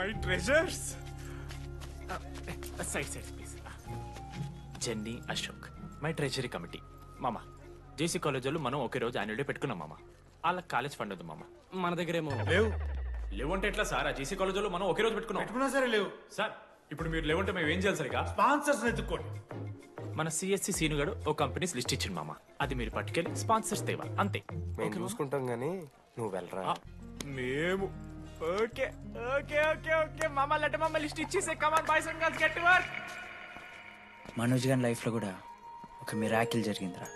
My treasures side side please Jenny Ashok my treasury committee మామ J C college వాళ్ళు మనం ఒకే రోజు యాన్యువల్ డే పెట్టుకున్నాం మామ. వాళ్ళకి కాలేజ్ ఫండ్ ఉంది మామ. మన దగ్గర ఏమో లేవు. లేవంటే ఎట్లా సార్? ఆ జేసీ కాలేజ్ వాళ్ళు మనం ఒకే రోజు పెట్టుకున్నాం. పెట్టుకున్నా సరే లేవు. సార్ ఇప్పుడు మీరు లేవంటే మేము ఏం చేయాలి సరిగా? స్పాన్సర్స్ ఎత్తుక్కోండి మన సిఎస్సి సీనుగాడు ఓ కంపెనీస్ లిస్ట్ ఇచ్చింది మామ. అది మీరు పట్టుకెళ్ళి స్పాన్సర్స్ తేవాలి అంతే. మేము చూసుకుంటాం గానీ నువ్వు వెళ్ళరా? మేము ఓకే ఓకే ఓకే ఓకే. మామ లెట్ మామ లిస్ట్ ఇచ్చేసే come on boys and girls get work Manoj గారి లైఫ్లో కూడా ఒక మిరాకిల్ జరిగిందిరా.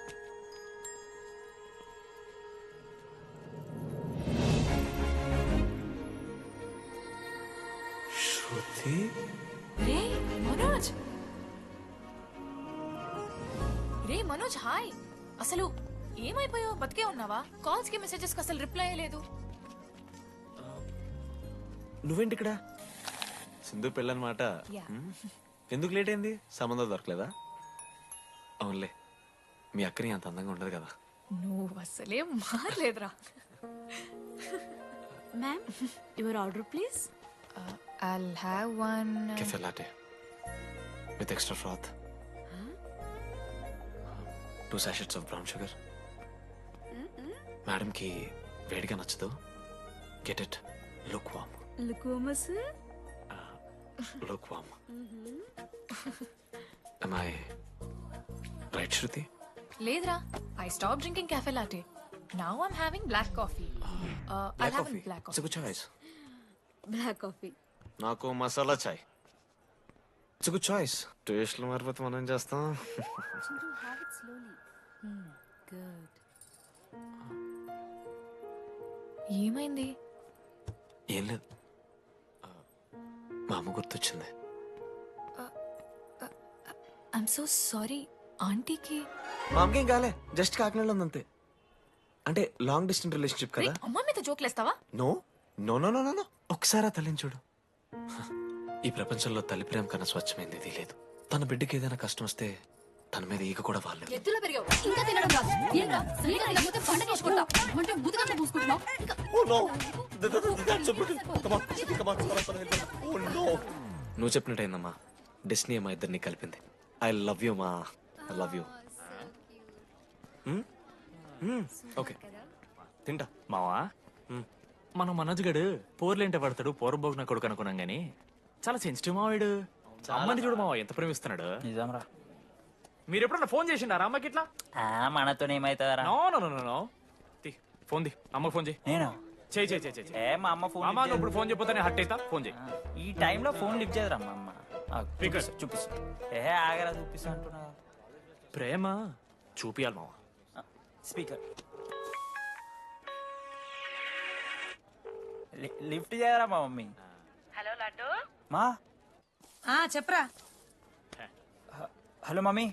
శృతి? రే మనోజ్. రే మనోజ్ హాయ్ అసలు ఏమైపోయావు? బతికే ఉన్నావా? కాల్స్కి మెసేజెస్కి అసలు రిప్లై లేదు నువ్వేంటి ఇక్కడ? సింధు పెళ్ళనమాట. ఎందుకు లేట్ అయింది? సంబంధం దొరకలేదా? అవునులే మీ అక్కని అంత అందంగా ఉండదు కదా. నువ్వు అసలే మారలేదురా. Ma'am, your order, please. I'll have one cafe latte with extra froth two sachets of brown sugar మేడంకి వేడిగా నచ్చదు. Get it lukewarm Lukewarm, sir. Lukewarm I right Shruti లేదురా. I stop drinking cafe latte now I'm having black coffee I black have coffee black it's coffee good choice Black coffee. నాకు masala chai it's good choice టేస్ట్లు మారిపోతే మనం ఏం చేస్తాం Chintu, have it slowly. Good. ఏమైంది? ఏం లేదు. మా అమ్మ గుర్తొచ్చింది. ఐఎమ్ సో సారీ ఆంటీకి. మా అమ్మకి కాలే జస్ట్ కాకినాడలో ఉంది అంతే అంటే లాంగ్ డిస్టెన్స్ రిలేషన్షిప్ కదా? అమ్మ మీద జోక్లేస్తావా? No no no no no no ఒకసారి ఆ తల్లిని చూడు. ఈ ప్రపంచంలో తల్లి ప్రేమ కన్నా స్వచ్ఛమైంది ఇది లేదు. తన బిడ్డకి ఏదైనా కష్టం వస్తే తన మీద ఈగ కూడా వాళ్ళలేదు ఎత్తులో పెరిగావు. ఇంకా తినడం రాదు ఏంట్రా సరిగా తినకపోతే పంట చేసుకుంటా అంటే ముదుగంటే పూసుకుంటున్నావు? ఇంకా. నువ్వు చెప్పినట్టయిందమ్మా. డెస్నీ మా ఇద్దరిని కలిపింది. ఐ లవ్ యూ మా. ఐ లవ్ యూ ఓకే తింటా. మావా? మన మనోజ్ గడు పోర్లేంటే పడతాడు పోరబోగిన కొడుకు అనుకున్నాం గానీ చాలా సెన్సిటివ్ మావాడు. అమ్మని చూడు మావా ఎంత ప్రేమిస్తున్నాడు. నిజంరా. మీరు ఎప్పుడన్నా ఫోన్ చేసిండారా అమ్మకి ఇట్లా? మనతో ఏమైతుందరా? No no no no no. తీ ఫోన్ ది అమ్మకి ఫోన్ చేయి. నేను? చేయి చేయి చేయి చేయి ఏ మా అమ్మ ఫోన్ అమ్మ నువ్వు ఇప్పుడు ఫోన్ చెప్పితే హట్ అవుతా ఫోన్ చేయి. ఈ టైంలో ఫోన్ లిఫ్ట్ చేయదురా మా అమ్మ. ఆ, Speaker. చూపిస్తా, చూపిస్తా. ఏ ఆగరా చూపిస్తా అంటున్నా ప్రేమ చూపియాలి మావా స్పీకర్. లిఫ్ట్ చేయరా మా మమ్మీ? హలో లడ్డు. మా? ఆ చెప్పరా. Hello mummy.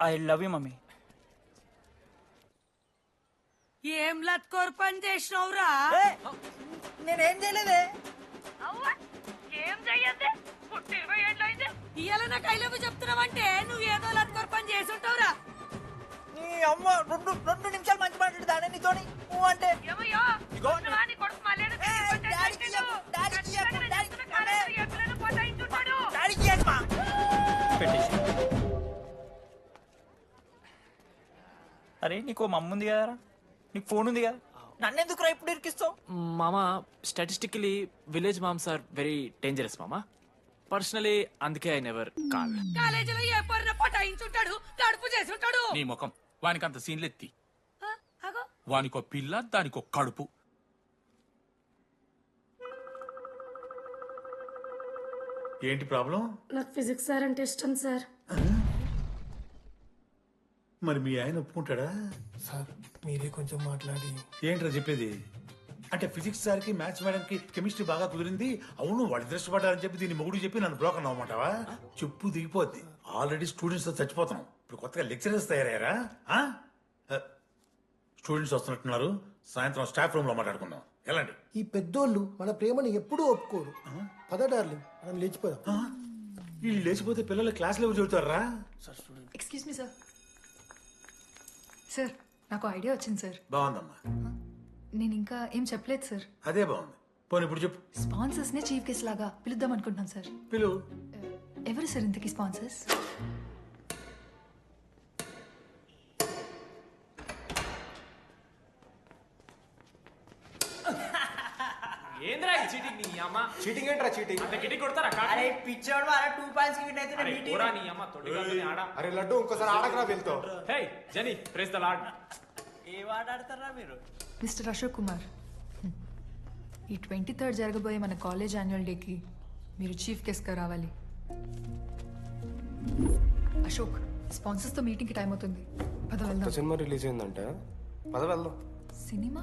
I love you mummy. ఏం లత్కోర్ పని చేసినవురా? నేనేం చేయలేదే. అవ్వ ఏం చెయ్యద్దే? ఇరవై ఏళ్ళు అయింది. ఇయ్యాల నాకు ఐలవ్ చెప్తున్నావంటే నువ్వు ఏదో లత్కోర్ పని చేసి ఉంటావురా. నీ అమ్మ రెండు రెండు నిమిషాలు మంచి మాట్లాడుతానే నీతోని. నువ్వు అంటే కొడుకు మళ్ళీ పెట్టేసి అరే నీకు మమ్మ ఉంది కదరా? నీకు ఫోన్ ఉంది కదా? నన్ను ఎందుకు రా ఇప్పుడు ఇరికిస్తావు? మామా statistically village moms are very dangerous మామా. పర్సనలీ అందుకే ఐ నెవర్ కాల్ కాలేజీలో ఏ పొరిన పటాయించుంటాడు? కడుపు చేసి ఉంటాడు నీ ముఖం. వానికంత సీన్లెత్తి. ఆ, అగో వానికో పిల్ల దానికో కడుపు. ఏంటి ప్రాబ్లం? నాకు ఫిజిక్స్ సార్ అంటే ఇష్టం సార్. మరి మీ ఆయన ఒప్పుకుంటాడా? సార్ మీరే కొంచెం మాట్లాడి. ఏంట్రా చెప్పేది? అంటే ఫిజిక్స్ సార్కి మ్యాథ్స్ మేడంకి కెమిస్ట్రీ బాగా కుదిరింది. అవును వాళ్ళు ఇష్టపడ్డారని చెప్పి దీన్ని మొగుడు చెప్పి నన్ను బ్రోకర్ అవ్వమంటావా చెప్పు దిగిపోద్ది. ఆల్రెడీ స్టూడెంట్స్తో చచ్చిపోతున్నాం. ఇప్పుడు కొత్తగా లెక్చరర్స్ తయారయ్యారా? స్టూడెంట్స్ వస్తున్నట్టున్నారు. సాయంత్రం స్టాఫ్ రూమ్లో మాట్లాడుకుందాం. వెళ్ళండి. ఈ పెద్దోళ్ళు మన ప్రేమని ఎప్పుడూ ఒప్పుకోరు. పద డార్లింగ్ మనం లేచిపోదాం. వీళ్ళు లేచిపోతే పిల్లలు క్లాస్ లెవెల్ చదువుతారా? ఎక్స్క్యూజ్ మీ సార్ సార్ నాకు ఐడియా వచ్చింది సార్ బాగుందమ్మా. నేను ఇంకా ఏం చెప్పలేదు సార్ అదే బాగుంది. పోనీ ఇప్పుడు చెప్పు. స్పాన్సర్స్ నే చీఫ్ గెస్ట్ లాగా పిలుద్దాం అనుకుంటున్నాను సార్ పిలువు ఎవరు సార్ ఇంతకీ స్పాన్సర్స్ ఏంద్రా ఈ చీటింగ్ నీ అమ్మ? చీటింగ్ ఏంట్రా చీటింగ్ అంత గిటి కొడతారా కాకి? అరే పిచ్చోడు వాళ్ళ టూ పాయింట్స్ విన్ అయితే అరే, పోరా నీ అమ్మ తొడిగాని ఆడ. అరే లడ్డు ఇంకోసారి ఆడకరా వెళ్తావు hey Jani praise the Lord ఏ ఆట ఆడతారా మీరు? మిస్టర్ అశోక్ కుమార్. ఈ ట్వంటీ థర్డ్ జరగబోయే మన కాలేజ్ యాన్యువల్ డేకి మీరు చీఫ్ గెస్ట్గా రావాలి. అశోక్ స్పాన్సర్స్తో మీటింగ్కి టైం అవుతుంది. పద వెళ్దాం. సినిమా రిలీజ్ అయిందంట. పద వెళ్దాం. సినిమా?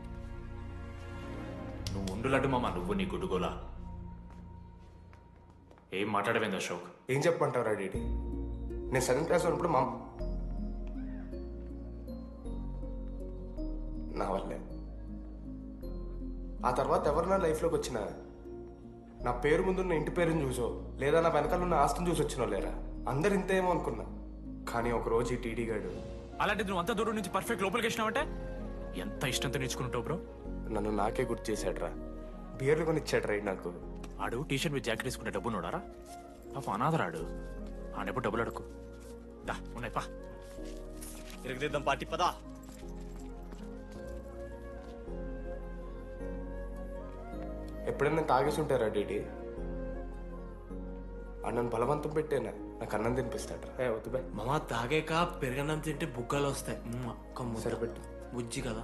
నువ్వు ఉండు లడ్డు మామ నువ్వు నీ గుడ్డుగోలా ఏం మాట్లాడవేంది అశోక్? ఏం చెప్పమంటావు రా డీడీ? నేను సెవెంత్ క్లాస్ ఉన్నప్పుడు మా నా వల్లే. ఆ తర్వాత ఎవరు నా లైఫ్లోకి వచ్చినా? నా పేరు ముందున్న ఇంటి పేరుని చూసో లేదా నా వెనకాల ఉన్న ఆస్తిని చూసి వచ్చినో లేరా? అందరు ఇంతేమో అనుకున్నా. కానీ ఒక రోజు ఈ టీడీ గాడు అలాంటిది నువ్వు అంత దూరం నుంచి పర్ఫెక్ట్ లోపలికి వచ్చినావంటే? ఎంత ఇష్టంతో నేర్చుకుంటావు బ్రో? నన్ను నాకే గుర్తు చేశాడు రా బియర్లు కొని ఇచ్చాడు రా నాకు. ఆడు టీ షర్ట్ మీద జాకెట్ వేసుకుంటే డబ్బు నోడారా పాప అనాథరాడు. ఆడెప్పుడు డబ్బులు అడుకు దా ఉన్నాయి పా. ఇరగదిద్దాం పార్టీ పదా. ఎప్పుడైనా తాగేసి ఉంటారా డీడీ? అన్నను బలవంతం పెట్టేనా? నాకు అన్నం తినిపిస్తాడు ఏ వద్దు బే. మామ తాగాక పెరగన్నం తింటే బుగ్గలు వస్తాయి. మ్మ్, అక్క ముద్ద. సరిపెట్టు. బుజ్జి కదా.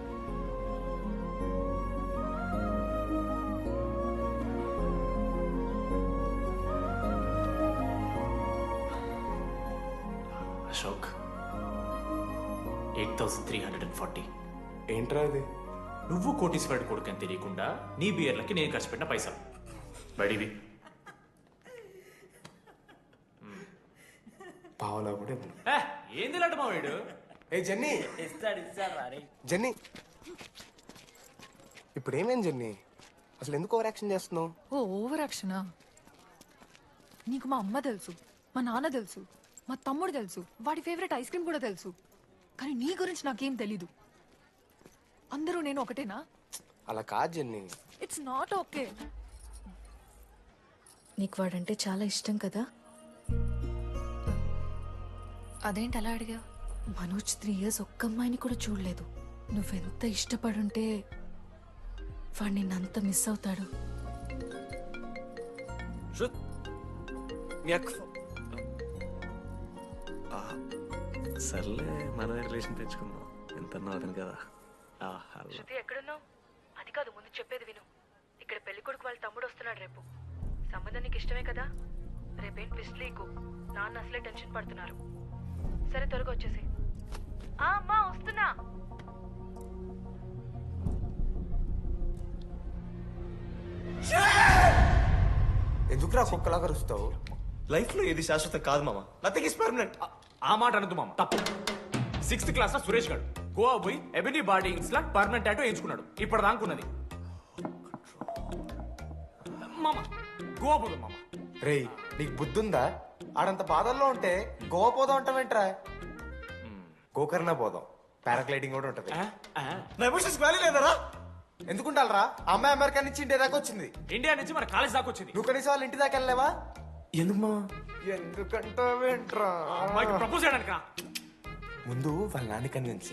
ఫార్టీ. ఏంట్రా అది నువ్వు కోటీశ్వరుడు కొడుకు అని తెలియకుండా నీ బియర్లకి నేను ఖర్చు పెట్టిన పైసలు. బడివి. పావలా కూడా. ఏ, ఏంది లడ్డు మా వీడు ఏ జెన్నీ. ఇస్తాడు ఇస్తాడు రా రే జెన్నీ. ఇప్పుడు ఏమైంది జెన్నీ? అసలు ఎందుకు ఓవర్ యాక్షన్ చేస్తున్నావు? ఓ ఓవర్ యాక్షనా? నీకు మా అమ్మ తెలుసు మా నాన్న తెలుసు మా తమ్ముడు తెలుసు వాడి ఫేవరెట్ ఐస్ క్రీమ్ కూడా తెలుసు. కానీ నీ గురించి నాకేం తెలీదు. అందరూ నేను ఒకటేనా? అలా కాదు జెన్నీ. ఇట్స్ నాట్ ఓకే నీకు వాడంటే చాలా ఇష్టం కదా? అదేంటి అలా అడిగా మనోజ్ త్రీ ఇయర్స్ ఒక్క అమ్మాయిని కూడా చూడలేదు. నువ్వెంత ఇష్టపడుంటే వాడు నిన్నంత మిస్ అవుతాడు. మీ అక్క సర్లే మనమే రిలేషన్ తెచ్చుకుందాం. ఎంత అతను కదా. ఆ, హలో. శృతి ఎక్కడున్నావు? అది కాదు ముందు చెప్పేది విను. ఇక్కడ పెళ్ళి కొడుకు వాళ్ళ తమ్ముడు వస్తున్నాడు రేపు. సంబంధం నీకు ఇష్టమే కదా? రేపేం ట్విస్ట్ లీకు. నాన్న అసలే టెన్షన్ పడుతున్నారు. సరే త్వరగా వచ్చేసి ఆ అమ్మా వస్తున్నా. ఎందుకురా కుక్కలాగా రుస్తావు లైఫ్లో ఏది శాశ్వతం కాదు మామ. నథింగ్ ఇస్ పర్మనెంట్ ఆ మాట అనదు మామ తప్పు. సిక్స్త్ క్లాస్లో సురేష్ గారు గోవా పోయి ఎబినీ బాడీస్ లా పర్మనెంట్ టాటూ ఎంచుకున్నాడు ఇప్పుడు దానుకున్నది మామ గోవా పోదు మామ. రేయ్ నీకు బుద్ధుందా? ఆడంత బాధల్లో ఉంటే గోవా పోదాం అంటావేంట్రా గోకర్ణ పోదాం. పారాగ్లైడింగ్ కూడా ఉంటది. నా ఎమోషన్స్ వ్యాలీ లేదరా? ఎందుకుంటారా అమ్మాయి అమెరికా నుంచి ఇండియా దాకా వచ్చింది. ఇండియా నుంచి మన కాలేజ్ దాకా వచ్చింది. నువ్వు కనీసం వాళ్ళ ఇంటి దాకా వెళ్ళలేవా? ఎందుకు ఎందుకంటావేంట్రా అమ్మాయికి ప్రపోజ్ చేయడానికి? ముందు వాళ్ళ నాన్న కన్విన్స్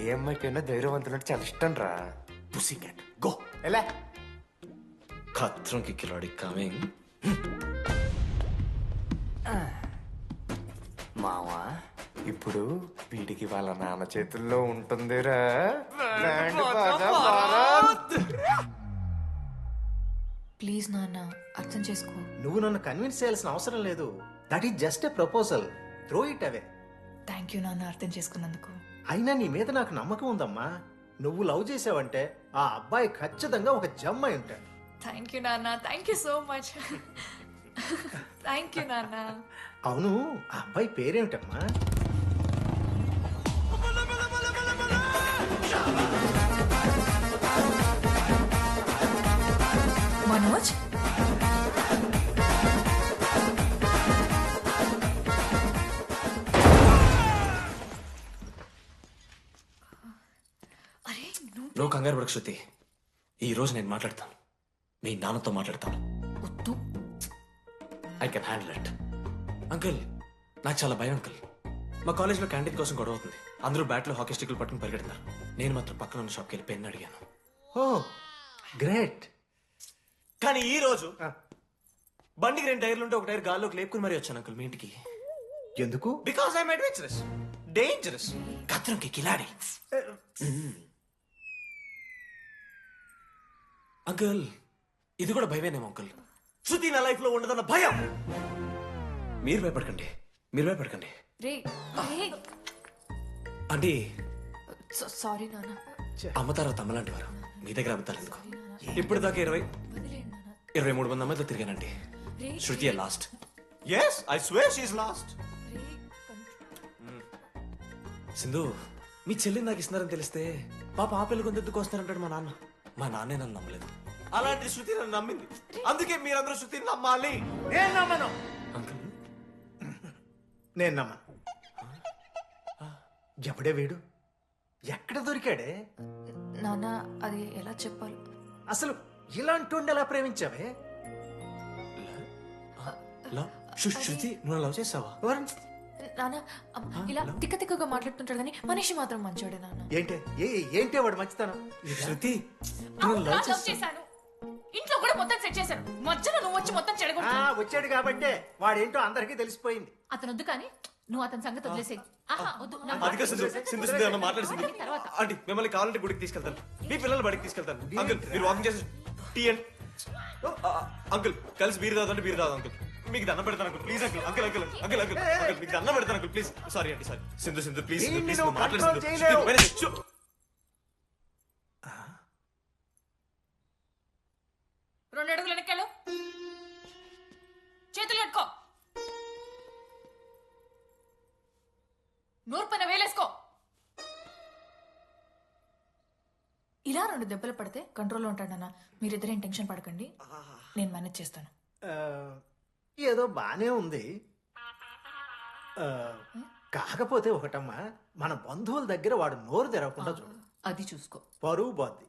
ఏ అమ్మాయికైనా ధైర్యవంతులంటే చాలా ఇష్టం రా. పుసి క్యాట్ గో ఎలా? ఖత్రం కి కిలాడి కమింగ్ మావా ఇప్పుడు వీడికి వాళ్ళ నాన్న చేతుల్లో ఉంటుందిరా. ప్లీజ్ నాన్న అర్థం చేసుకో. నువ్వు నన్ను కన్విన్స్ చేయాల్సిన అవసరం లేదు. That is just a proposal throw it away thank you నాన్న అర్థం చేసుకున్నందుకు. అయినా నీ మీద నాకు నమ్మకం ఉందమ్మా. నువ్వు లవ్ చేసావంటే ఆ అబ్బాయి ఖచ్చితంగా ఒక జమ్ అయి ఉంటాడు. థ్యాంక్ యూ నాన్న thank you so much thank you నాన్న. అవును ఆ అబ్బాయి పేరేమిటమ్మా? మనోజ్ అరే నువ్వు నువ్వు కంగారు పడకు శృతి ఈ రోజు నేను మాట్లాడతాను. మీ నాన్నతో మాట్లాడతాను. వద్దు. I can handle it uncle నాకు చాలా భయం అంకుల్ మా కాలేజ్లో క్యాంటీన్ కోసం గొడవ అవుతుంది. అందరూ బ్యాట్లో హాకీ స్టిక్లు పట్టుకుని పరిగెడుతున్నారు. నేను మాత్రం పక్కన ఉన్న షాప్కి వెళ్ళి పెన్ అడిగాను. Oh great. కానీ ఈ రోజు బండికి రెండు టైర్లు ఉంటే ఒక టైర్ గాల్లోకి లేపుకుని మరీ వచ్చాను అంకుల్ మీ ఇంటికి. ఎందుకు? బికాస్ ఐఎమ్ అడ్వెంచరస్ డేంజరస్ కత్రంకి కిలాడి అంకుల్ ఇది కూడా భయమేనేమో అంకుల్ శృతి నా లైఫ్లో ఉండదన్న భయం. మీరు భయపడకండి. మీరు భయపడకండి. రే రే. అంటే? సారీ నాన్న. అమ్మ తర్వాత అమ్మలాంటి వారు మీ దగ్గర అమ్ముతారు ఎందుకు? ఇప్పుడు దాకా ఇరవై ఇరవై మూడు మంది అమ్మాయితో తిరిగానండి. Shruti last? Yes I swear she last Sindhu మీ చెల్లిని నాకు ఇస్తున్నారని తెలిస్తే పాప ఆ పెళ్ళి కొంత వస్తారంటాడు మా నాన్న. మా నాన్నే నన్ను నమ్మలేదు. అలాంటి శృతి నన్ను నమ్మింది. అందుకే మీరందరూ శృతిని నమ్మాలి. నేను నమ్మను. అంకుల్? నేను నమ్మను. ఎవడే వీడు? ఎక్కడ దొరికాడే? నాన్న అది ఎలా చెప్పాలి? అసలు ఇలాంటి ఎలా ప్రేమించావే? లవ్ శృతి నువ్వు లవ్ చేసావా? నాన్న అమ్మ, ఇలా తిక్క తిక్కగా మాట్లాడుతుంటాడు కానీ మనిషి మాత్రం మంచోడే నాన్న ఏంటే? ఏ ఏంటే వాడు మంచితనం? శృతి love చేశాను. ఇంట్లో కూడా మొత్తం సెట్ చేశాను. మధ్యలో నువ్వు వచ్చి మొత్తం ఆ, చెడగొట్టు వచ్చాడు కాబట్టే వాడేంటో అందరికీ తెలిసిపోయింది. అతను వద్దు కానీ నువ్వు అతని సంగతి వదిలేసేయి. సింధు. సింధు సింధు అన్న మాట్లాడు సింధు ఆంటీ మిమ్మల్ని కావాలంటే గుడికి తీసుకెళ్తాను. మీ పిల్లలు బడికి తీసుకెళ్తాను. అంకుల్ మీరు వాకింగ్ చేసి టీ అండ్ అంకుల్ కలిసి బీరు తాగుతుంటే బీరు తాగు అంకుల్. మీకు దండం పెడతాను uncle. Please uncle uncle uncle uncle uncle. Uncle మీకు దండం పెడతాను అంకుల్. ప్లీజ్ సారీ అండి సారీ సింధు సింధు ప్లీజ్ దీన్ని ప్లీజ్ నువ్వు మాట్లాడు సింధు. రెండు అడుగులు వెనకాలు చేతులు కట్టుకో. నూరు రెండు దెబ్బలు పడితే కంట్రోల్లో ఉంటాడన్న మీరిద్దరేం టెన్షన్ పడకండి. నేను మేనేజ్ చేస్తాను. ఏదో బానే ఉంది. ఆ, కాకపోతే ఒకటమ్మా మన బంధువుల దగ్గర వాడు నోరు తెరవకుండా చూడు. అది చూసుకో. పరువు పోద్ది.